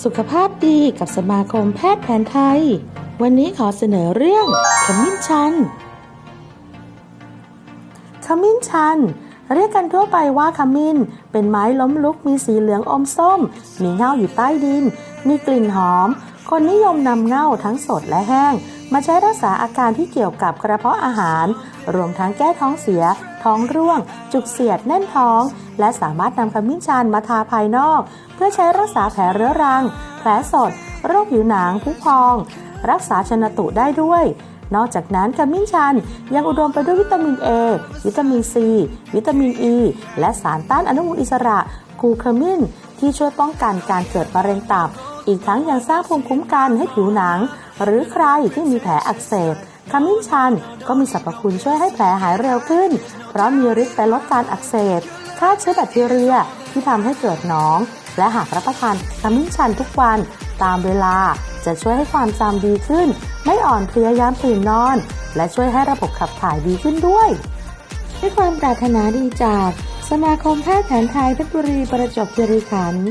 สุขภาพดีกับสมาคมแพทย์แผนไทย วันนี้ขอเสนอเรื่องขมิ้นชัน ขมิ้นชัน เรียกกันทั่วไปว่าขมิ้น เป็นไม้ล้มลุกมีสีเหลืองอมส้ม มีเง่าอยู่ใต้ดิน มีกลิ่นหอม คนนิยมนำเง่าทั้งสดและแห้ง มาใช้รักษาอาการที่เกี่ยวกับกระเพาะอาหาร รวมทั้งแก้ท้องเสีย ท้องร่วง จุกเสียดแน่นท้อง และสามารถนำขมิ้นชันมาทาภายนอก เพื่อใช้รักษาแผลเรื้อรัง แผลสด โรคผิวหนังผุพอง รักษาชนตุได้ด้วย นอกจากนั้นขมิ้นชันยังอุดมไปด้วยวิตามิน A วิตามิน C วิตามิน E และสารต้านอนุมูลอิสระกูเคมินที่ช่วยป้องกันการเกิดมะเร็งตับ อีกทั้งยังสร้างภูมิคุ้มกันให้ผิวหนัง หรือใครที่มีแผลอักเสบ ขมิ้นชันก็มีสรรพคุณช่วยให้แผลหายเร็วขึ้น เพราะมีฤทธิ์ไปลดการอักเสบฆ่าเชื้อแบคทีเรียที่ทำให้เกิดหนอง และหากรับประทานขมิ้นชันทุกวันตามเวลาจะช่วยให้ความจำดีขึ้น ไม่อ่อนเพลียยามตื่นนอน และช่วยให้ระบบขับถ่ายดีขึ้นด้วย ด้วยความปรารถนาดีจาก สมาคมแพทย์แผนไทยเพชรบุรีประจวบคีรีขันธ์